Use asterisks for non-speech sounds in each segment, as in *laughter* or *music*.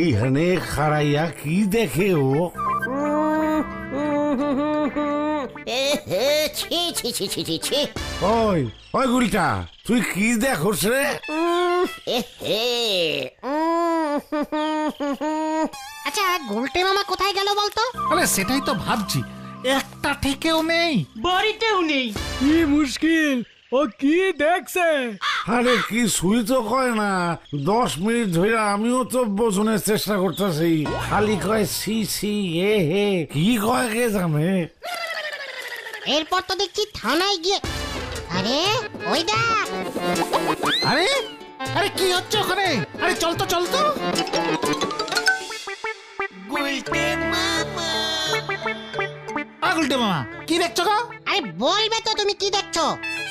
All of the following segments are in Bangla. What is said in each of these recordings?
এইখানে খাড়াইয়া কি দেখে ও? ছি ছি ছি ছি ছি ছি ওই ওই গুলটা তুই কি দেখোস রে। আচ্ছা গোলটে মামা কোথায় গেল বলতো? আরে সেটাই তো ভাবছি। একটা থেকেও নেই। বাড়িতেও নেই। কি মুশকিল! ও কি দেখছে? আরে কি সুই তো কয় না? দশ মিনিট ধরে আমিও তো বোঝনের চেষ্টা করতেছি। খালি কয় সি সি এ হে। কি কয় কে জানে? এরপর তো দেখছি থানায় গিয়ে আরে ওই দেখ। আরে? আরে কি হচ্ছে ওখানে? আরে চল তো চল তো। মামা কি দেখছ গো? আরে বলবে তো তুমি কি দেখছ?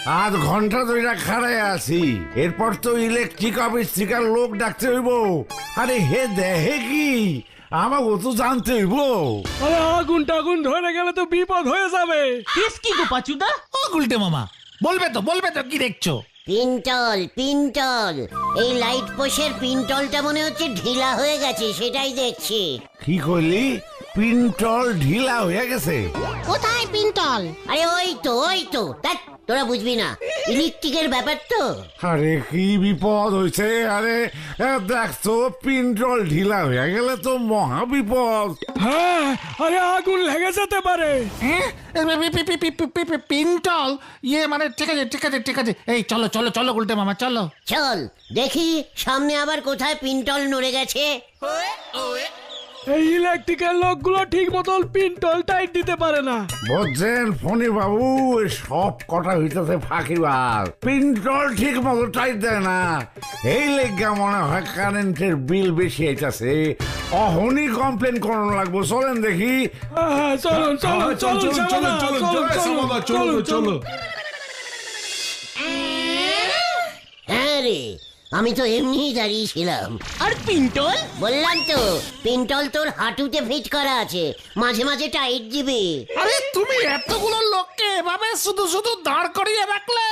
আধ ঘণ্টা ধরে খাড়াই আছি। এরপর তো ইলেকট্রিক অফিস থেকে লোক ডাকতে হইব। আরে হে দেহে কি? আমাকে তো জানতে হইব। আরে আগুন টাগুন ধরে গেলে তো বিপদ হয়ে যাবে। কেস কি গো পাচুদা ও গুলটে মামা। বলবে তো বলবে তো কি দেখছ? পিন্টল পিন্টল। এই লাইট পোষের পিন্টলটা মনে হচ্ছে ঢিলা হয়ে গেছে সেটাই দেখছি। কি করলি পিন্টল ঢিলা হয়ে গেছে। কোথায় পিন্টল? আরে ওই তো ওই তো। তোরা বুঝবি না। ইলেকট্রিকের ব্যাপার তো। আরে কি বিপদ হয়েছে আরে দেখছ পিন্টল ঢিলা হয়ে গেলে তো মহা বিপদ। হ্যাঁ আরে আগুন লেগে যেতে পারে। পিন্টল ইয়ে মানে ঠিক আছে ঠিক আছে ঠিক আছে। এই চলো চলো চলো উল্টে মামা চলো। চল দেখি সামনে আবার কোথায় পিন্টল নড়ে গেছে। এই ইলেকট্রিকের লোকগুলো ঠিক মতন পিন্টল টাইট দিতে পারে না বুঝছেন ফণি বাবু এ সব কটা হইতেছে ফাঁকিবার পিন্টল ঠিক মতো টাইট দেয় না এই লেগা মনে হয় কারেন্টের বিল বেশি আইতাছে অহনি কমপ্লেন করানো লাগবো চলেন দেখি হ্যাঁ, চলুন চলুন চলুন চলুন চলুন চলুন চলুন চলুন হ্যাঁ রে আমি তো এমনিই দাঁড়িয়েছিলাম আর পিন্টল? বললাম তো পিন্টল তোর হাঁটুতে ফিট করা আছে মাঝে মাঝে টাইট দিবি। আরে তুমি এতগুলো লোককে এভাবে শুধু শুধু দাঁড় করিয়ে রাখলে?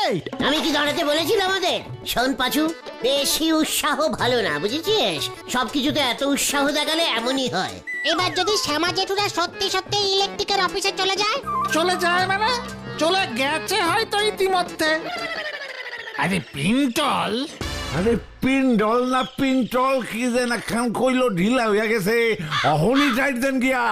আমি কি দাঁড়াতে বলেছিলাম আমাদের শোন পাচু বেশি উৎসাহ ভালো না বুঝেছিস? সবকিছুতে এত উৎসাহ দেখালে এমনই হয়। এবার যদি শ্যামা জেঠুরা সত্যি সত্যি ইলেকট্রিকের অফিসে চলে যায়? চলে যায় মানে? চলে গেছে হয়তো ইতিমধ্যে। আরে পিন্টল! আরে পিন্ডল না পিন্টল কি যেন খান কইলো ঢিলা হইয়া গেছে। অহনি টাইট দেন গিয়া।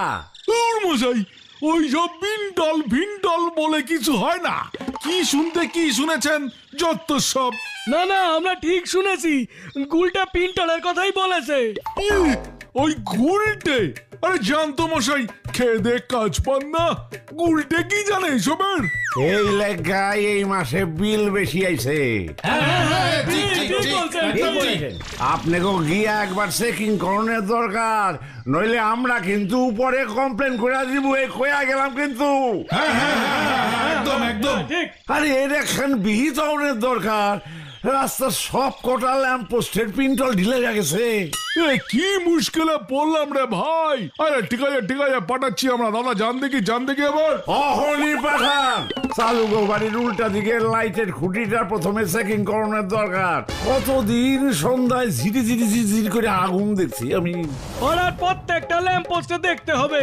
তোর মশাই ওই সব বিন্টল ভিন্টল বলে কিছু হয় না। কি শুনতে কি শুনেছেন? যত সব। না না আমরা ঠিক শুনেছি। গুলটা পিন্টলের কথাই বলেছে। ওই গুলটে। আরে জানতো মশাই খেয়ে দে কাজ পান না। গুলটে কি জানে এসবের? এই লেগায় এই মাসে বিল বেশি আইছে। আপনাকে গিয়া একবার চেকিং করণের দরকার। নইলে আমরা কিন্তু উপরে কমপ্লেন করে দিব এই কয়া গেলাম কিন্তু। একদম একদম। আরে এর একখান বিহিত দরকার। রাস্তার সব কটা ল্যাম্প পোস্টের পিন্টল ঢিলে গেছে। এ কি মুশকিলে পড়লাম রে ভাই? আরে ঠিক আছে ঠিক আছে পাঠাচ্ছি আমরা। দাদা জান দেখি জান দেখি আবার অহনি পাঠান! চালু গো বাড়ির উল্টা দিকে লাইটের খুঁটিটা প্রথমে চেকিং করণের দরকার। কতদিন সন্ধ্যায় ঝিরি ঝিরি ঝিরি করে আগুন দেখছি আমি ওনার প্রত্যেকটা ল্যাম্প পোস্টে দেখতে হবে।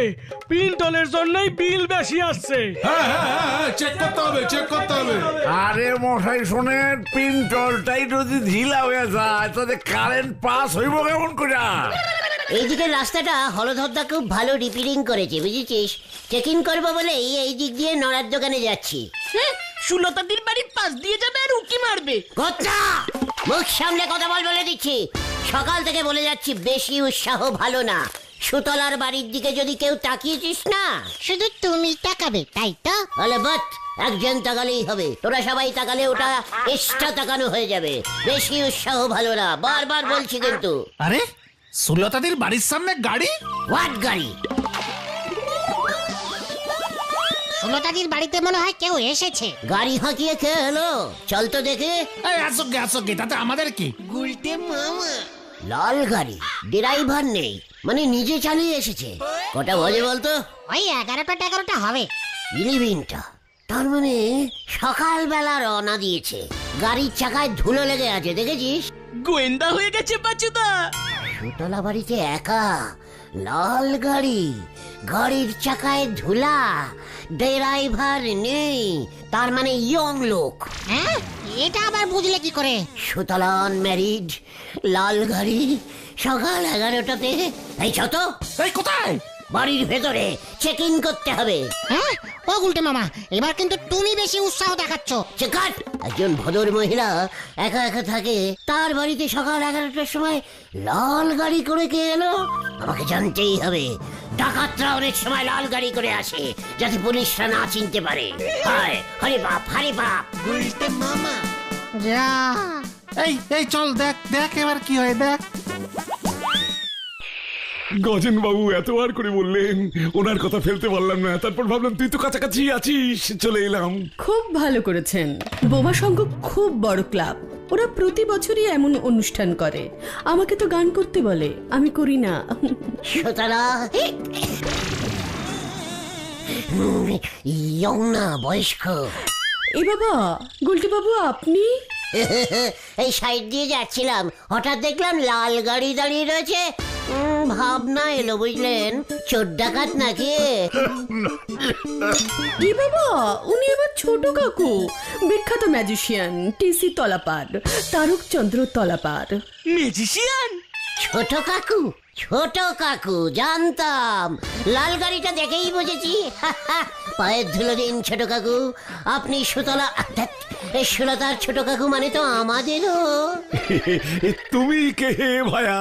পিন্টলের জন্যই বিল বেশি আসছে। হ্যাঁ হ্যাঁ হ্যাঁ চেক করতে হবে চেক করতে হবে। আরে মশাই শোনেন পিন্টলটাই যদি ঢিলা হয়ে যায় তাতে কারেন্ট পাস হইব কেমন করে? এইদিকের রাস্তাটা হলধরদা খুব ভালো রিপেয়ারিং করেছে বুঝেছিস? চেক ইন করব বলেই এই দিক দিয়ে নড়ার দোকানে যাচ্ছি। হ্যাঁ সুলতাদির বাড়ির পাশ দিয়ে যাবে আর উকি মারবে। কথা মুখ সামনে কথা বল বলে দিচ্ছি। সকাল থেকে বলে যাচ্ছি বেশি উৎসাহ ভালো না। সুতলার বাড়ির দিকে যদি কেউ তাকিয়েছিস না। শুধু তুমি তাকাবে তাই তো? তাহলে বাট একজন তাকালেই হবে। তোরা সবাই তাকালে ওটা এক্সট্রা তাকানো হয়ে যাবে। বেশি উৎসাহ ভালো না বারবার বলছি কিন্তু। আরে সুলতাদির বাড়ির সামনে গাড়ি? হোয়াট গাড়ি? ষোলোটাদির বাড়িতে মনে হয় কেউ এসেছে। গাড়ি হাঁকিয়ে খেয়ে হলো চল তো দেখে। এই আসো গে আসো গে তাতে আমাদের কি? লাল গাড়ি ড্রাইভার নেই মানে নিজে চালিয়ে এসেছে। কটা বাজে বলতো? ওই এগারোটা এগারোটা হবে। ইলিভিনটা তার মানে সকালবেলা রওনা দিয়েছে। গাড়ির চাকায় ধুলো লেগে আছে দেখেছিস? গোয়েন্দা হয়ে গেছে পাচুদা সুতলা বাড়িতে একা? লাল গাড়ি গাড়ির চাকায় ধুলা ড্রাইভার নেই তার মানে ইয়ং লোক। হ্যাঁ? এটা আবার বুঝলে কি করে? সুতলান ম্যারিড লাল গাড়ি সকাল এগারোটাতে। এই ছত এই কোথায়? বাড়ির ভেতরে চেক ইন করতে হবে। হ্যাঁ? ও গুলটে মামা এবার কিন্তু তুমি বেশি উৎসাহ দেখাচ্ছ। চেকাট একজন ভদর মহিলা একা একা থাকে তার বাড়িতে সকাল এগারোটার সময় লাল গাড়ি করে কে এলো? আমাকে জানতেই হবে। ডাকাতরা অনেক সময় লাল গাড়ি করে আসে যাতে পুলিশরা না চিনতে পারে। হায় হরে বাপ হরে বাপ। যা। এই এই চল দেখ দেখ এবার কি হয় দেখ। গজেন বাবু এতবার করে বললেন। ওনার কথা ফেলতে পারলাম না। তারপর ভাবলাম তুই তো কাছাকাছি আছিস চলে এলাম। খুব ভালো করেছেন। বোমা সংঘ খুব বড় ক্লাব। ওরা প্রতি বছরই এমন অনুষ্ঠান করে। আমাকে তো গান করতে বলে আমি করি না। সুতরা ইয়ং না বয়স্ক। এ বাবা গুলটি বাবু আপনি? এই সাইড দিয়ে যাচ্ছিলাম। হঠাৎ দেখলাম লাল গাড়ি দাঁড়িয়ে রয়েছে। উম, ভাবনা এলো বুঝলেন? চোর ডাকাত নাকি? এ বাবা? উনি এবার ছোট কাকু। বিখ্যাত magician TC Talapar Tarakchandra Talapar magician ছোট কাকু ছোট কাকু জানতাম। লাল গাড়িটা দেখেই বুঝেছি। *laughs* পায়ের ধুলো দিন ছোট কাকু। আপনি সুতলা ধ্যাৎ, সুলতার ছোট কাকু মানে তো আমাদেরও। তুমি কে হে ভায়া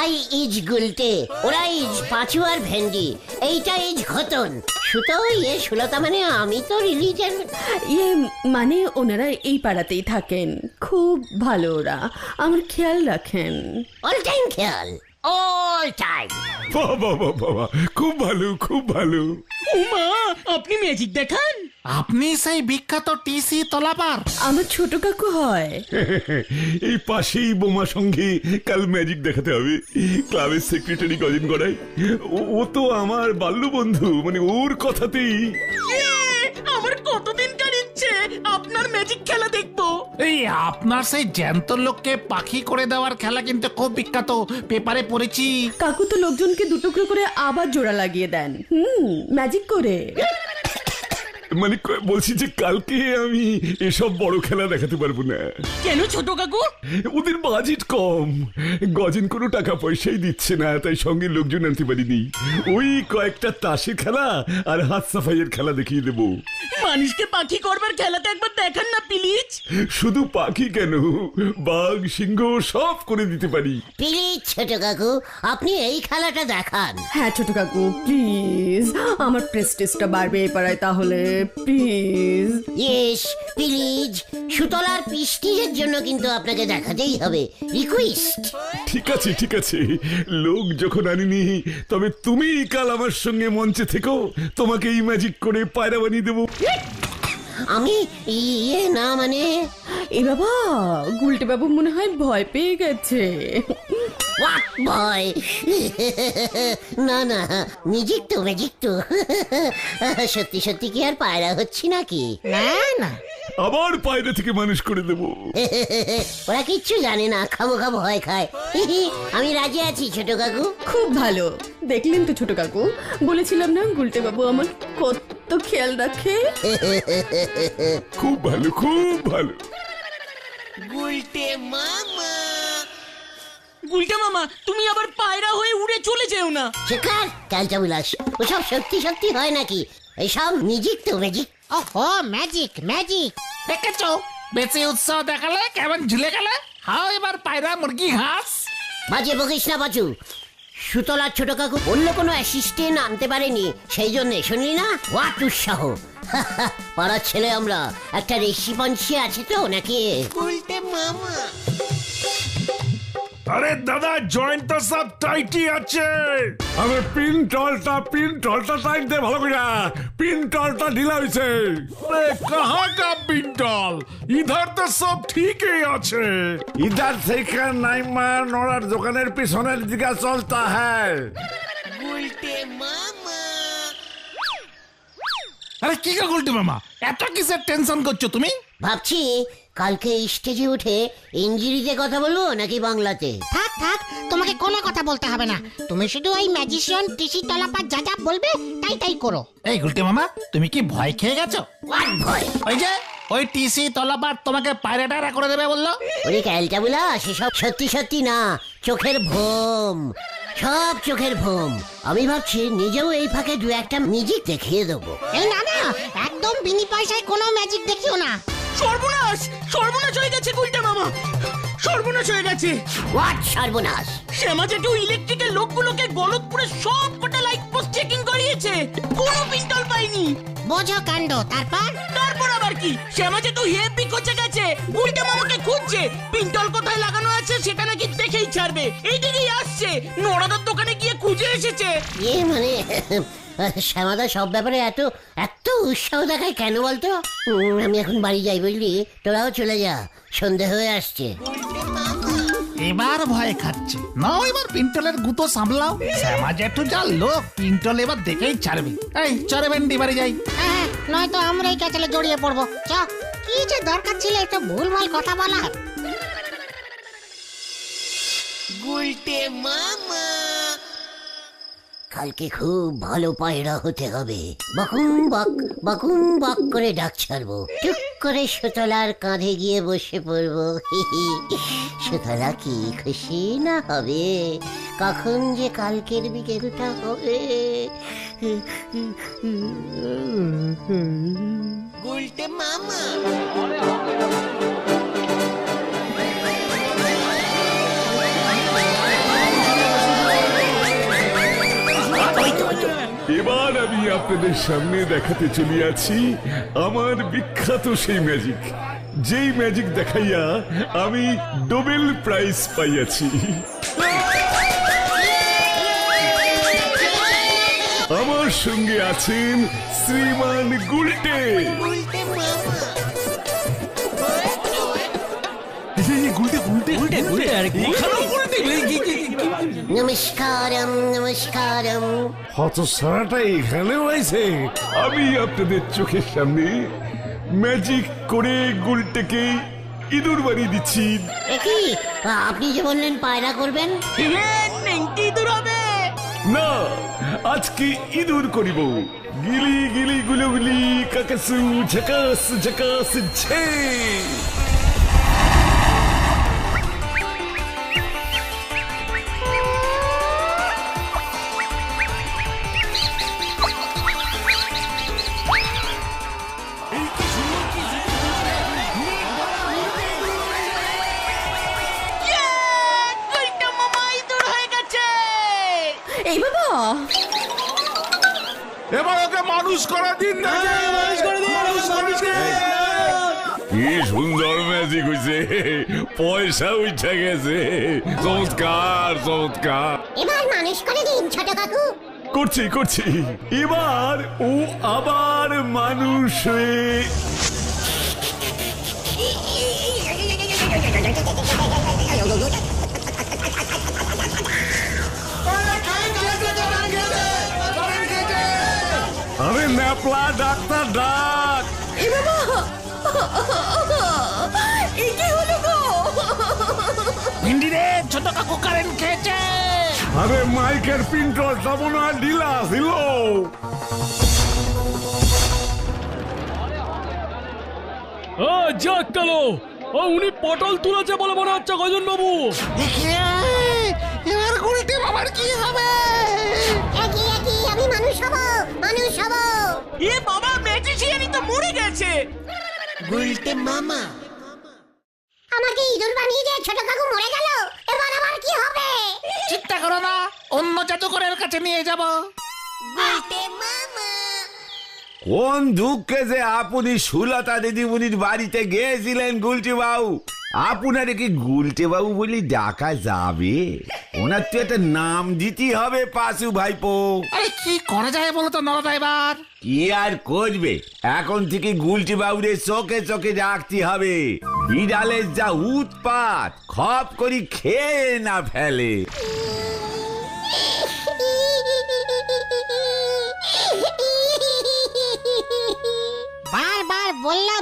আই ইজ গুলটে ওরা ইজ পাঁচু আর ভেন্ডি এইটা ইজ ঘতন। সুতো ইয়ে সুলতা মানে আমি তো রিলিজেন। ইয়ে মানে ওনারা এই পাড়াতেই থাকেন খুব ভালো ওরা আমার খেয়াল রাখেন। অল টাইম খেয়াল। টাইম বাবা খুব ভালো খুব ভালো। উমা আপনি ম্যাজিক দেখান। আপনি সেই বিখ্যাত টিসি তলাপার আমার ছোট কাকু হয়। *laughs* এই পাশেই বোমা সঙ্গে কাল ম্যাজিক দেখাতে হবে। ক্লাবের সেক্রেটারি গজেন গড়াই। ও- তো আমার বাল্য বন্ধু মানে ওর কথাতেই। ইয়ে, আমার ইচ্ছে আপনার ম্যাজিক খেলা দেখব। এই আপনার সেই জ্যান্ত লোককে পাখি করে দেওয়ার খেলা কিন্তু খুব বিখ্যাত। পেপারে পড়েছি। কাকু তো লোকজনকে দুটুকরো করে আবার জোড়া লাগিয়ে দেন। হুম ম্যাজিক করে। মানে ক- বলছি যে কালকে আমি এসব বড় খেলা দেখাতে পারব না। কেন ছোট কাকু? ওদের বাজেট কম। গজেন কোনো টাকা পয়সাই দিচ্ছে না তাই সঙ্গে লোকজন আনতে পারিনি। ওই কয়েকটা তাসের খেলা আর হাত সাফাইয়ের খেলা দেখিয়ে দেবো। মানুষকে পাখি করবার খেলাটা একবার দেখান না প্লিজ। শুধু পাখি কেন? বাঘ সিংহ সব করে দিতে পারি। প্লিজ ছোট কাকু আপনি এই খেলাটা দেখান। হ্যাঁ ছোট কাকু প্লিজ। আমার প্রেস্টিজটা বাড়বে এই পাড়ায় তাহলে। প্লিজ ইয়েস প্লিজ সুতলার পিস্টিজের জন্য কিন্তু আপনাকে দেখাতেই হবে। রিকোয়েস্ট ঠিক আছে ঠিক আছে। লোক যখন আনিনি তবে তুমি কাল আমার সঙ্গে মঞ্চে থেকো। তোমাকে এই ম্যাজিক করে পায়রা বানিয়ে দেবো। আমি ইয়ে না মানে এ বাবা গুলটে বাবু মনে হয় ভয় পেয়ে গেছে। হোয়াট বয় *laughs* না না ম্যাজিক তো ম্যাজিক তো সত্যি সত্যি কি আর পায়রা হচ্ছি নাকি? না না। আবার পায়রা থেকে মানুষ করে দেবো। *laughs* ওরা কিচ্ছু জানে না খাব খাব ভয় খায়। *laughs* আমি রাজি আছি ছোট কাকু। খুব ভালো। দেখলেন তো ছোট কাকু বলেছিলাম না গুলটে বাবু আমার কত খেয়াল রাখে? খুব ভালো খুব ভালো। গুলটা মামা। তুমি আবার পায়রা হয়ে উড়ে চলে যেও না। শেখার ক্যালটা বিলাস ওসব সত্যি সত্যি হয় নাকি? এইসব ম্যাজিক তো ম্যাজিক ওহো ম্যাজিক ম্যাজিক দেখেছ? বেশি উৎসাহ দেখালে কেমন ঝুলে গেলে? হাও এবার পায়রা মুরগি হাঁস। বাজে বকিস না বাচু সুতলার ছোট কাকু অন্য কোনো অ্যাসিস্ট্যান্ট আনতে পারেনি। সেই জন্য শুনলি না? হোয়াট উৎসাহ। *laughs* পাড়ার ছেলে আমরা। একটা রেশি পঞ্চি আছে তো নাকি? আরে দাদা জয়েন্ট তো সব টাইটই আছে। আরে পিন টলটা পিন টলটা টাইট দে ভালো করে। পিন টলটা ঢিলা হইছে। আরে কাহা কা পিন টল ইধার তো সব ঠিকই আছে। ইধার থেকে নাইমা নড়ার দোকানের পিছনের দিকে চলতা হ্যায়। গুলটে মামা। আরে কি গো গুলটে মামা? এত কিসের টেনশন করছ তুমি? ভাবছি কালকে স্টেজে উঠে ইংরেজিতে কথা বলব নাকি বাংলাতে? থাক থাক তোমাকে কোনো কথা বলতে হবে না। তুমি শুধু ওই ম্যাজিশিয়ান টিসি তলাপার যা যা বলবে তাই তাই করো। এই গুলটে মামা তুমি কি ভয় খেয়ে গেছো? ওই যে ওই টিসি তলাপার তোমাকে পায়রাটারা করে দেবে বলল। ওরে ক্যালটা বুলা সেসব সত্যি সত্যি না চোখের ভোম সব চোখের ভোম। আমি ভাবছি নিজেও এই ফাঁকে দু একটা মিউজিক দেখিয়ে দেবো। এই না না একদম বিনি পয়সায় কোনো ম্যাজিক দেখিও না। সর্বনাশ! সর্বনাশ হয়ে গেছে গুলটে মামা! সর্বনাশ হয়ে গেছে! হোয়াট সর্বনাশ? শ্যামা জেঠু ইলেকট্রিকের লোকগুলোকে গলতপুরে সব কটা লাইট পোস্ট চেকিং করিয়েছে। কোনো পিন্টল পাইনি বোঝো কাণ্ড তারপর? তারপর আবার কি? শ্যামা জেঠু হেপি খচে গেছে। গুলটে মামাকে খুঁজছে। পিন্টল কোথায় লাগানো আছে সেটা নাকি দেখেই ছাড়বে। এই দিকেই আসছে। নড়াদার দোকানে গিয়ে খুঁজে এসেছে। ইয়ে মানে শ্যামাদা সব ব্যাপারে এত এত উৎসাহ দেখায় কেন বলতো? আমি এখন বাড়ি যাই বুঝলি তোরাও চলে যা সন্ধে হয়ে আসছে। এবার ভয় খাচ্ছে। না এবার পিন্টলের গুতো সামলাও। শ্যামা জেঠু যা লোক পিন্টল এবার দেখেই ছাড়বে। এই চরে ভেন্ডি বাড়ি যাই। হ্যাঁ নয়তো আমরাই ক্যাচলে জড়িয়ে পড়ব। চ কি যে দরকার ছিল একটু ভুলভাল কথা বলার? কালকে খুব ভালো পায়রা হতে হবে। বকুম বক বকুম বক করে ডাক ছাড়বো। টুক করে সুতলার কাঁধে গিয়ে বসে পড়ব। সুতলা কি খুশি না হবে? কখন যে কালকের বিকেলটা হবে? এবার আমি আপনাদের সামনে দেখাতে চলিয়াছি আমার বিখ্যাত সেই ম্যাজিক যেই ম্যাজিক দেখাইয়া আমি ডোবেল প্রাইজ পাইয়াছি। আমার সঙ্গে আছেন শ্রীমান গুলটে। নমস্কারম নমস্কারম। হত সারাটা এখানে হয়েছে আমি আপনাদের চোখের সামনে ম্যাজিক করে গুলটেকে ইঁদুর বাড়ি দিচ্ছি। একই আপনি যে বললেন পায়রা করবেন? নেংটি দূর হবে। না আজকে ইঁদুর করিব। গিলি গিলি গুলগুলি কাকাসু ঝকাস ঝকাস ঝে। হইছে পয়সা উঠে গেছে। চমৎকার চমৎকার। এবার মানুষ করে দিন ছোট কাকু। করছি করছি। এবার ও আবার মানুষ আরে ন্যাপলা ডাক্তার ডাক। বাবা! এই কি হলো গো। ভেন্ডি রে ছোট কাকু কারেন্ট খেয়েছে। আরে মাইকের মনে হয় ঢিলা ছিল ও যাক গেল ও উনি পটল তুলেছে বলে মনে হচ্ছে গজন বাবু এবার গুলটে মামার কি হবে? একই একই আমি মানুষ হব মানুষ হব। এ বাবা ম্যাজিশিয়ানই তো মরে গেছে। আমাকে ইঁদুর বানিয়ে দিয়ে ছোট কাকু মরে গেল। এবার আমার কি হবে? চিন্তা করো না অন্য জাদুকরের কাছে নিয়ে যাব। কোন দুঃখে যে আপনি সুলতা দিদিমণির বাড়িতে গিয়েছিলেন গুলটি বাবু আপনার কি গুলটে বাবু বলি ডাকা যাবে? ওনার তো একটা নাম দিতে হবে পাশু ভাইপো। আরে কি করা যায় বলো তো নরদা এবার? কি আর করবে? এখন থেকে গুলটি বাবুরে চোখে চোখে রাখতে হবে। বিড়ালের যা উৎপাত খপ করি খেয়ে না ফেলে।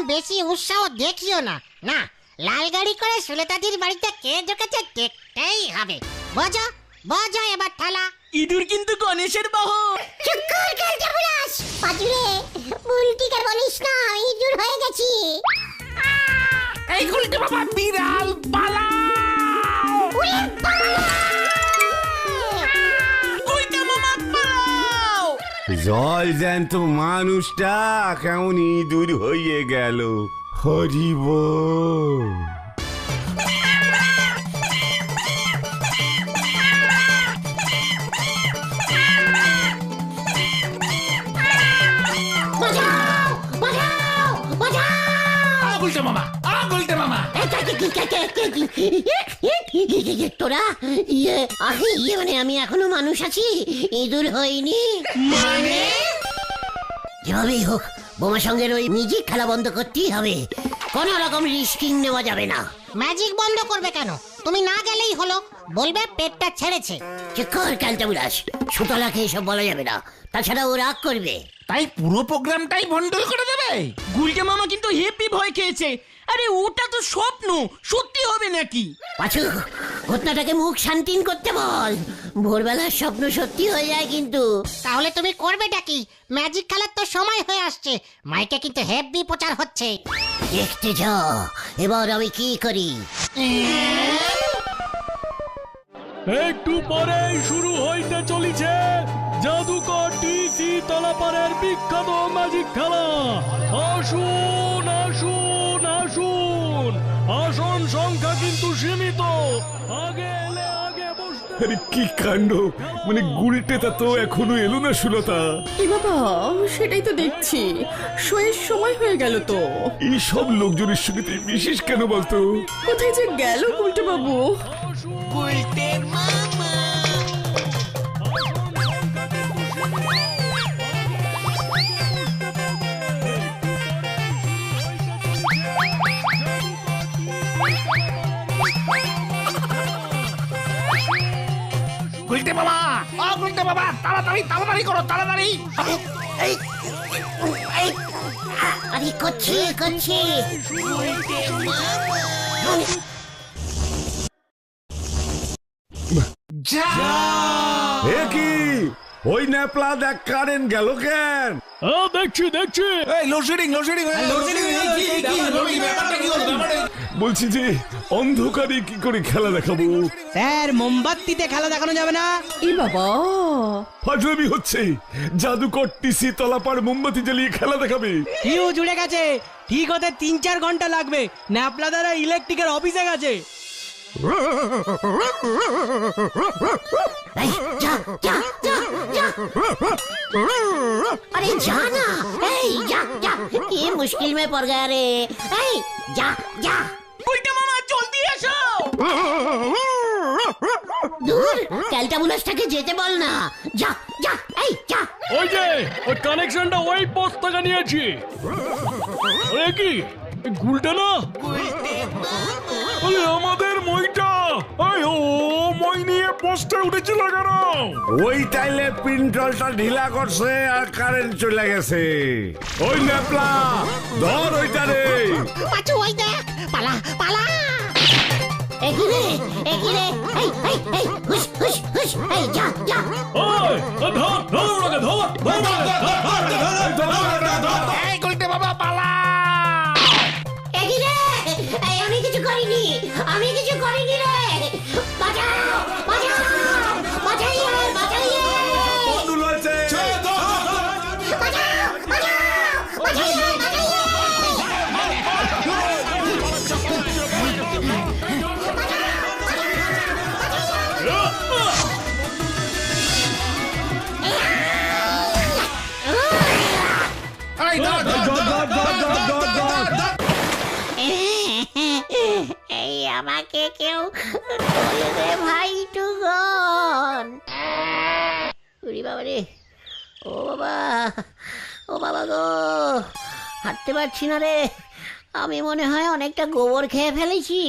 বেশি উৎসাহ দেখিও না। না লাল গাড়ি করে সুলেতাদির বাড়িতে কে ঢুকেছে দেখতেই হবে। বোঝো বোঝো এবার থালা ইঁদুর কিন্তু গণেশের বাহন। চুক্কর খেলতে বুলাস পাজুরে বুলটিকে বলিস না আমি দূর হয়ে গেছি। এই গুলটে বাবা বিড়াল পালা পালাও। জল জ্যান্ত মানুষটা কেমন ইঁদুর হয়ে গেল। হরিব মামা আ গুলটে মামা তোরা ইয়ে আহে ইয়ে মানে আমি এখনও মানুষ আছি ইঁদুর হইনি মানে যেভাবেই হোক বোমা সঙ্গের ওই মিউজিক খেলা বন্ধ করতেই হবে। কোন রকম রিস্কিং নেওয়া যাবে না। ম্যাজিক বন্ধ করবে কেন? তুমি না গেলেই হলো। বলবে পেটটা ছেড়েছে। কর ক্যালটা বিলাস। সুতলাকে এসব বলা যাবে না। তাছাড়া ও রাগ করবে। তাই পুরো প্রোগ্রামটাই ভন্ডল করে দেবে। গুলকে মামা কিন্তু হেপি ভয় খেয়েছে। আরে ওটা তো স্বপ্ন। সত্যি হবে নাকি? পাছু ঘটনাটাকে মুখ শান্তিন করতে বল। ভোরবেলার স্বপ্ন সত্যি হয়ে যায় কিন্তু। তাহলে তুমি করবেটা কি? ম্যাজিক খেলার তো সময় হয়ে আসছে। মাইকে কিন্তু হেভি প্রচার হচ্ছে। দেখতে চ এবার আমি কি করি? একটু পরেই শুরু হইতে চলিছে জাদুকর টিসি তলাপাড়ের বিখ্যাত ম্যাজিক খেলা। আসুন আসুন আসুন। আসন সংখ্যা কিন্তু সীমিত। আগে এলে আগে বসতে আরে কি কাণ্ড? মানে গুলটেটা তো এখনও এলো না সুলতা। এ বাবা সেটাই তো দেখছি। শোয়ের সময় হয়ে গেল তো। এই সব লোকজনের সঙ্গে তুই বিশেষ কেন বলতো? কোথায় যে গেল গুলটে বাবু? গুলটে তাড়াতাড়ি তাড়াতাড়ি করো তাড়াতাড়ি। এই, এই, আরে করছি করছি। যা! এ কি? ওই ন্যাপলা দেখ কারেন্ট গেল কেন? ও দেখছি দেখছি। লোডশেডিং লোডশেডিং লোডশেডিং বলছি যে অন্ধকারে কি করে খেলা দেখাবো স্যার মোমবাতিতে খেলা দেখানো যাবে না এ বাবা ফাজলামি হচ্ছে জাদুকর টিসি তলাপাড় মোমবাতি জ্বালিয়ে খেলা দেখাবে হিউ জুড়ে গেছে ঠিক হতে তিন চার ঘন্টা লাগবে ন্যাপলা দ্বারা ইলেকট্রিকের অফিসে গেছে এই, যা যা যা যা अरे जा ना ए जा जा ये मुश्किल में पड़ गया रे ए जा जा উল্টে মামা জলদি এসো। দূর ক্যালটাবুলাসটাকে যেতে বল না। যা যা এই যা। ওই যে ওই কানেকশনটা ওই পোস্ট থেকে নিয়েছি। ওরে কি গুলটা না? আমাদের মইটা আই ও মই নিয়ে পোস্টে উঠেছিল কেন? ওই টাইলে পিন্টলটা ঢিলা করছে আর কারেন্ট চলে গেছে। ওই ন্যাপলা ধর ওইটা রে। পাচু ওই দেখ পালা পালা। এগিরে এগিরে এই এই এই হুশ হুশ হুশ এই যা যা। ওই ধর ধর ওকে ধর ধর এই গুলটে বাবা পালা। এগিরে এই আমি কিছু করিনি আমি কিছু করিনি রে। バジャー আমাকে কেউ তোলে ভাই উরি বাবা রে। ও বাবা ও বাবা গো হাঁটতে পারছি না রে। আমি মনে হয় অনেকটা গোবর খেয়ে ফেলেছি।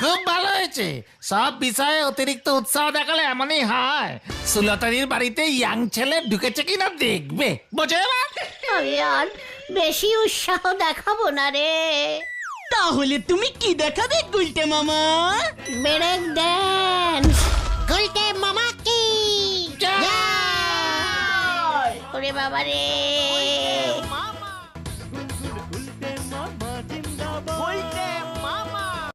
খুব ভালো হয়েছে। সব বিষয়ে অতিরিক্ত উৎসাহ দেখালে এমনই হয়। সুলতানির বাড়িতে ইয়াং ছেলে ঢুকেছে কিনা দেখবে। বোঝো আমি আর বেশি উৎসাহ দেখাবো না রে। তাহলে তুমি কি দেখাবে গুলটে মামা? ব্রেক দেন। গুলটে মামা কি? জয়! ওরে বাবা রে